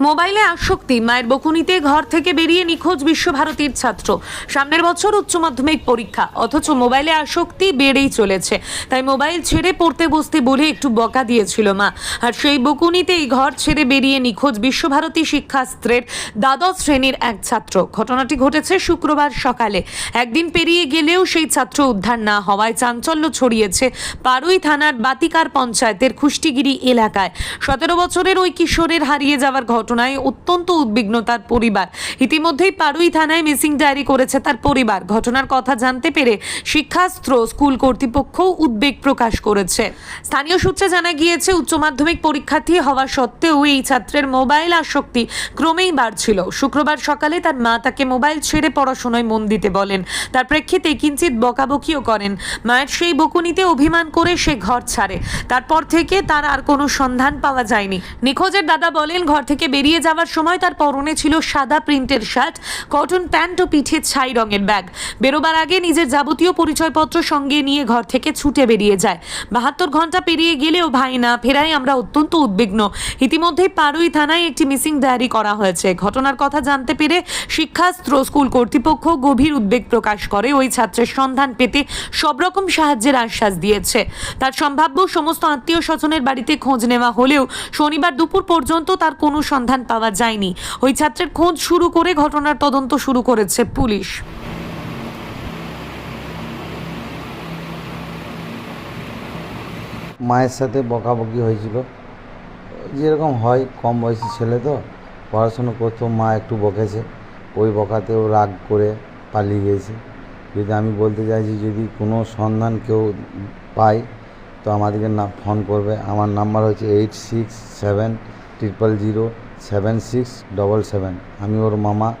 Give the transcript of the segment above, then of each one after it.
মোবাইলে আসক্তি, মায়ের বকুনিতে ঘর থেকে বেরিয়ে নিখোঁজ বিশ্বভারতীর ছাত্র। সামনের বছর উচ্চ মাধ্যমিক পরীক্ষা, অথচ মোবাইলে আসক্তি বেড়েই চলেছে। তাই মোবাইল ছেড়ে পড়তে বসতে বলে একটু বকা দিয়েছিল মা। আর সেই বকুনিতেই ঘর ছেড়ে বেরিয়ে নিখোঁজ বিশ্বভারতী শিক্ষাস্ত্রের দ্বাদশ শ্রেণির এক ছাত্র। ঘটনাটি ঘটেছে শুক্রবার সকালে। একদিন পেরিয়ে গেলেও সেই ছাত্র উদ্ধার না হওয়ায় চাঞ্চল্য ছড়িয়েছে পারুই থানার বাতিকার পঞ্চায়েতের খুষ্টিগিরি এলাকায়। সতেরো বছরের ওই কিশোরের হারিয়ে যাওয়ার ঘটনায় অত্যন্ত উদ্বিগ্ন তার পরিবার। ইতিমধ্যেই পারুই থানায় মিসিং ডায়েরি করেছে তার পরিবার। ঘটনার কথা জানতে পেরে শিক্ষাস্ত্র স্কুল কর্তৃপক্ষও উদ্বেগ প্রকাশ করেছে। স্থানীয় সূত্রে জানা গিয়েছে, উচ্চ মাধ্যমিক পরীক্ষার্থী হওয়া সত্ত্বেও এই ছাত্রের মোবাইল আসক্তি ক্রমেই বাড়ছিল। শুক্রবার সকালে তার মা তাকে মোবাইল ছেড়ে পড়াশোনায় মন দিতে বলেন। তার প্রেক্ষিতে কিঞ্চিত বকাবকিও করেন। মায়ের সেই বকুনিতে অভিমান করে সে ঘর ছাড়ে। তারপর থেকে তার আর কোনো সন্ধান পাওয়া যায়নি। নিখোঁজের দাদা বলেন, ঘর থেকে বেরিয়ে যাওয়ার সময় তার পরনে ছিল সাদা প্রিন্টের শার্ট, কটন প্যান্ট ও পিঠে ছাই রঙের ব্যাগ। বেরোবার আগে নিজের যাবতীয় পরিচয়পত্র সঙ্গে নিয়ে ঘর থেকে ছুটে বেরিয়ে যায়। বাহাত্তর ঘণ্টা পেরিয়ে গেলেও ভাই না ফেরায় আমরা অত্যন্ত উদ্বিগ্ন। ইতিমধ্যেই পারুই থানায় একটি মিসিং ডায়েরি করা হয়েছে। ঘটনার কথা জানতে পেরে শিক্ষাস্ত্র স্কুল কর্তৃপক্ষ গভীর উদ্বেগ প্রকাশ করে। ওই ছাত্রের সন্ধান পেতে সব রকম সাহায্যের আশ্বাস দিয়েছে। তার সম্ভাব্য সমস্ত আত্মীয় স্বজনের বাড়িতে খোঁজ নেওয়া হলেও শনিবার দুপুর পর্যন্ত তার কোনো সন্ধান পাওয়া যায়নি। ওই ছাত্রের খোঁজ শুরু করে ঘটনার তদন্ত শুরু করেছে পুলিশ। মায়ের সাথে বকাবকি হয়েছিল। যেরকম হয়, কম বয়সী ছেলে তো, পড়াশুনো করতো, মা একটু বকেছে। ওই বকাতেও রাগ করে পালিয়ে গিয়েছে যদি আমি বলতে চাইছি, যদি কোনো সন্ধান কেউ পায়, তো আমাদেরকে না, ফোন করবে। আমার নাম্বার হচ্ছে eight six seven triple zero seven six double seven আমি ওর মামা।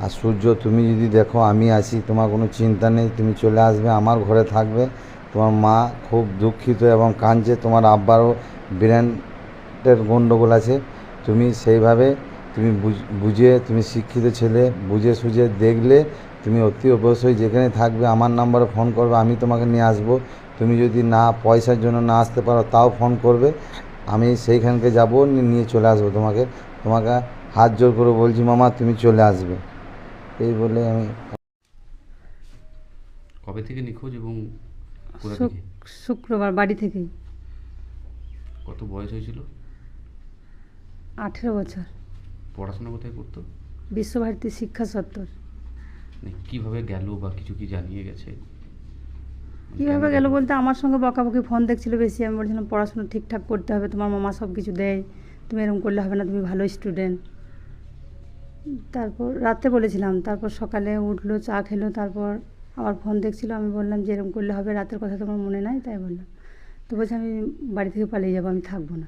আর সূর্য, তুমি যদি দেখো আমি আছি, তোমার কোনো চিন্তা নেই, তুমি চলে আসবে, আমার ঘরে থাকবে। তোমার মা খুব দুঃখিত এবং কাঁদছে, তোমার আব্বারও ব্রেনের গণ্ডগোল আছে। তুমি সেইভাবে তুমি বুঝ- বুঝে, তুমি শিক্ষিত ছেলে, বুঝে সুঝে দেখলে তুমি অতি অবশ্যই যেখানে থাকবে, আমার নাম্বারে ফোন করবে, আমি তোমাকে নিয়ে আসব। তুমি যদি না, পয়সার জন্য না আসতে পারো, তাও ফোন করবে। আমি সেইখানকে যাব নিয়ে চলে আসব তোমাকে। তোমাকে হাত জোর করে বলছি মামা তুমি চলে আসবে। এই বলে আমি কবে থেকে নিখোঁজ এবং শুক্রবার বাড়ি থেকেই। কত বয়স হয়েছিল? আঠেরো বছর। পড়াশোনা কোথায় করতো? বিশ্বভারতী শিক্ষা সত্তর। মানে কীভাবে গেল বা কিছু কি জানিয়ে গেছে? কীভাবে কেন গেল বলতে আমার সঙ্গে বকাবকি ফোন দেখছিল বেশি। আমি বলছিলাম পড়াশোনা ঠিকঠাক করতে হবে তোমার মামা সব কিছু দেয়। তুমি এরকম করলে হবে না তুমি ভালো স্টুডেন্ট তারপর রাতে বলেছিলাম তারপর সকালে উঠল চা খেলো তারপর আবার ফোন দেখছিল আমি বললাম যে এরকম করলে হবে রাতের কথা তোমার মনে নাই তাই বললাম। তো বলছে আমি বাড়ি থেকে পালিয়ে যাব আমি থাকব না।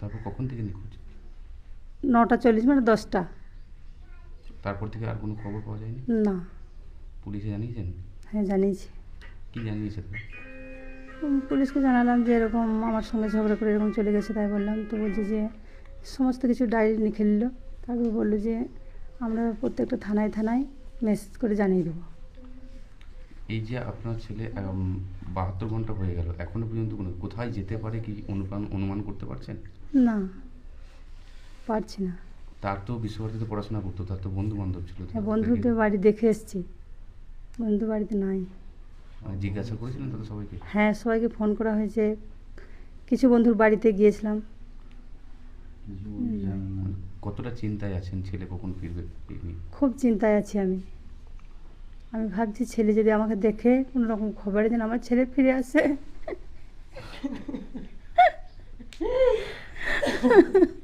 তারপর কখন থেকে নিখোঁজ? নটা চল্লিশ মানে দশটা। তারপর থেকে আর কোনো খবর পাওয়া যায়নি? না। পুলিশে জানিয়েছেন? হ্যাঁ জানিয়েছি। কি জানিয়েছে পুলিশকে জানালাম যে এরকম আমার সঙ্গে ঝগড়া করে এরকম চলে গেছে তাই বললাম। তো বলছে যে সমস্ত কিছু ডায়েরি লিখে নিল তারপর বলল যে আমরা প্রত্যেকটা থানায় থানায় মেসেজ করে জানিয়ে দেবো। এই যে আপনার ছেলে বাহাত্তর ঘণ্টা হয়ে গেল এখনও পর্যন্ত কোনো কোথায় যেতে পারে কি অনুমান অনুমান করতে পারছেন? না পারছি না। তার তো বিশ্বভারতীতে পড়াশোনা করতো তার তো বন্ধু বান্ধব ছিল। হ্যাঁ বন্ধুদের বাড়ি দেখে এসেছি। বন্ধু বাড়িতে নাই। জিজ্ঞাসা করেছিলেন তাদের সবাইকে? হ্যাঁ সবাইকে ফোন করা হয়েছে। কিছু বন্ধুর বাড়িতে গিয়েছিলাম। মানে কতটা চিন্তায় আছেন ছেলে কখন ফিরবে খুব চিন্তায় আছি আমি। আমি ভাবছি ছেলে যদি আমাকে দেখে কোনো রকম খবরে যেন আমার ছেলে ফিরে আসে।